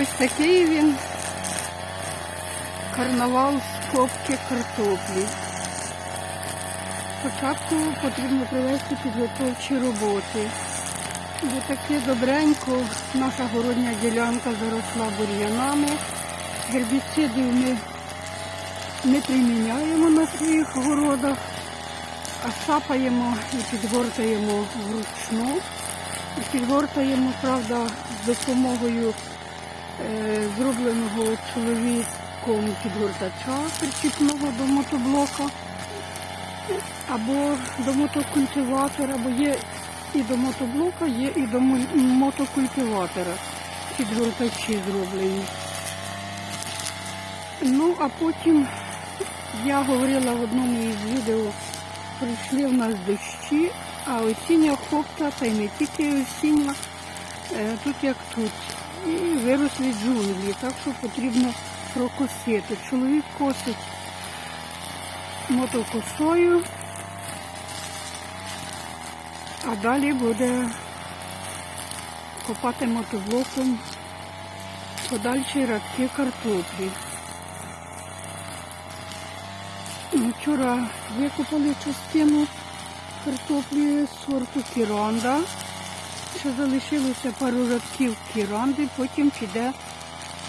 Ось такий він карнавал з копки картоплі. Спочатку потрібно провести підготовчі роботи. Бо таке добренько наша городня ділянка заросла бур'янами. Гербіцидів ми не приміняємо на своїх городах, а сапаємо і підгортаємо вручну. І підгортаємо, правда, з допомогою зробленого чоловіком підгортача причіпного до мотоблока або до мотокультиватора, бо є і до мотоблока, є і до мотокультиватора підгортачі зроблені. Ну, а потім я говорила в одному із відео, прийшли в нас дощі, а осіння хопта, та й не тільки осіння, е, тут як тут. І виросли джунглі, так що потрібно прокосити. Чоловік косить мотокосою, а далі буде копати мотоблоком подальші радки картоплі. Вчора викопали частину картоплі сорту кіранда. Ще залишилося пару радків кіранди, потім піде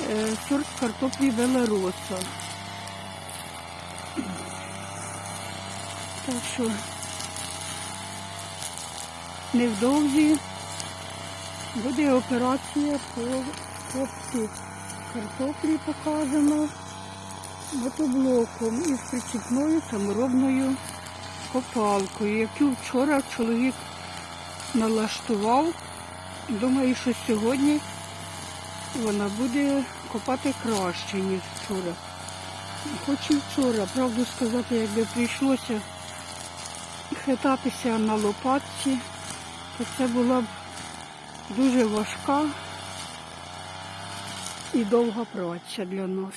е, сорт картоплі Белароса. Так що невдовзі буде операція по копці картоплі показана мотоблоком із причіпною саморобною копалкою, яку вчора чоловік налаштував. Думаю, що сьогодні вона буде копати краще, ніж вчора. Хоч і вчора, правду сказати, якби прийшлося хитатися на лопатці, то це була б дуже важка і довга праця для нас.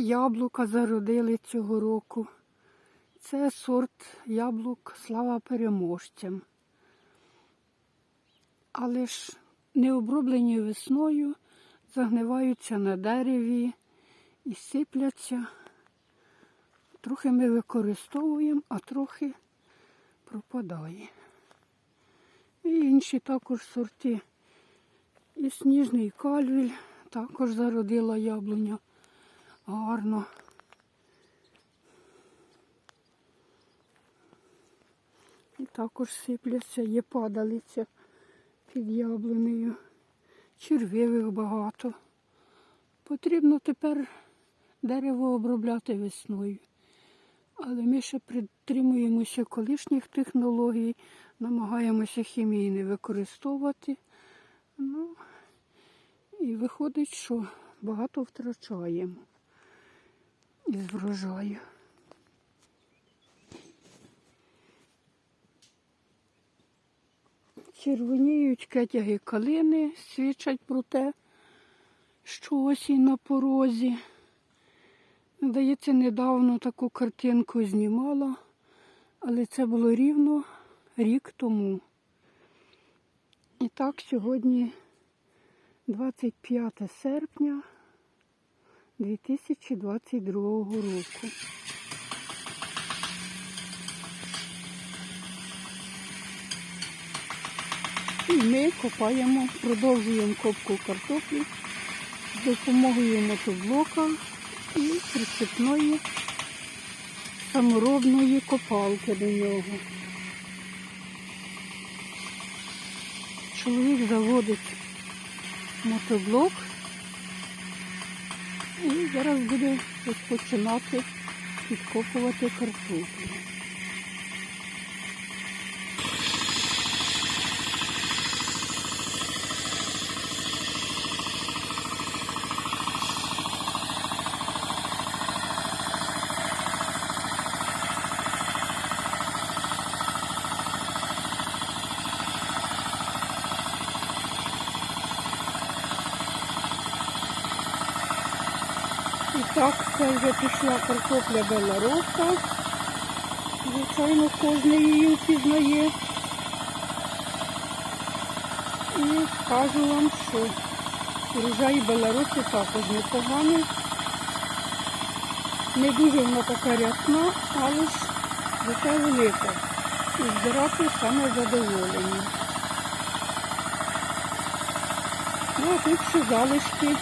Яблука зародили цього року. Це сорт яблук слава переможцям. Але ж не оброблені весною, загниваються на дереві і сипляться. Трохи ми використовуємо, а трохи пропадає. І інші також сорти. І сніжний кальвіль також зародила яблуня гарно. І також сипляться, є падалиця під яблунею. Червивих багато. Потрібно тепер дерево обробляти весною. Але ми ще притримуємося колишніх технологій, намагаємося хімії не використовувати. Ну, і виходить, що багато втрачаємо із врожаю. Червоніють кетяги калини, свідчать про те, що осінь на порозі. Здається, недавно таку картинку знімала, але це було рівно рік тому. І так, сьогодні 25 серпня 2022 року. І ми копаємо, продовжуємо копку картоплі з допомогою мотоблока і прицепної саморобної копалки до нього. Чоловік заводить мотоблок і зараз буду розпочинати підкопувати картоплю. І так, це вже пішла картопля белоруса. Звичайно, кожен її впізнає. І скажу вам, що урожай белоруси також непоганий. Не дуже вона така рясна, але ж зате велика. І збирати саме задоволені. Ну, а тут ще залишки.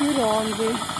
You're wrong.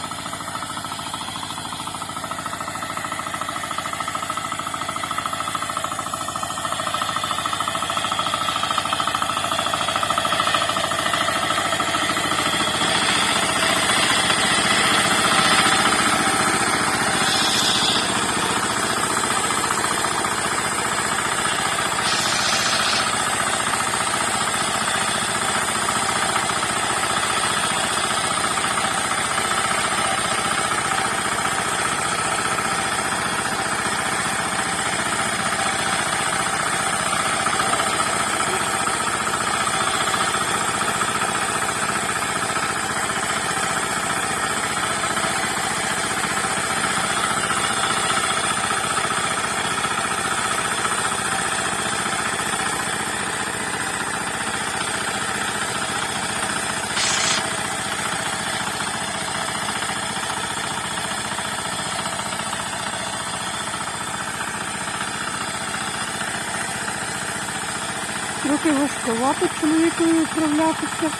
Трохи важковато чоловікові управлятися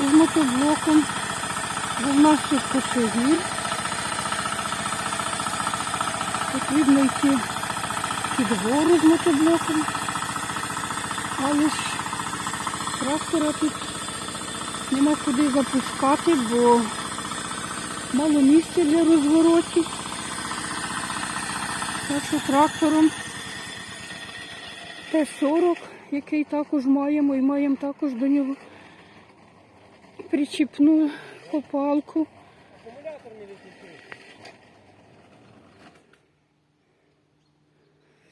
з мотоблоком, бо в нас тут косогір. Потрібно йти під гору з мотоблоком. Але ж трактора тут нема куди запускати, бо мало місця для розворотів. Так що трактором Т-40, який також маємо, і маємо також до нього причіпну копалку. Акумулятор не відключив.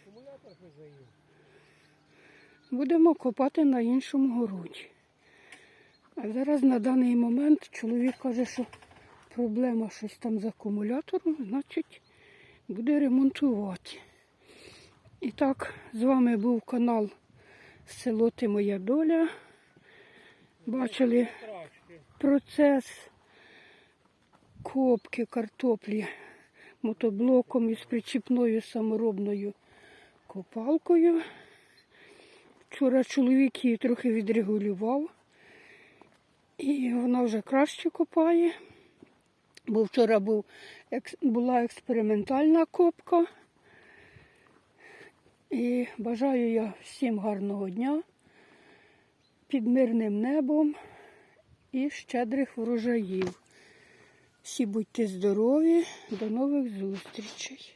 Акумулятор позаїв. Будемо копати на іншому городі. А зараз на даний момент чоловік каже, що проблема щось там з акумулятором, значить буде ремонтувати. І так, з вами був канал Село Ти Моя Доля. Бачили процес копки картоплі мотоблоком із причіпною саморобною копалкою. Вчора чоловік її трохи відрегулював, і вона вже краще копає. Бо вчора був, була експериментальна копка. І бажаю я всім гарного дня під мирним небом і щедрих врожаїв. Всі будьте здорові, до нових зустрічей.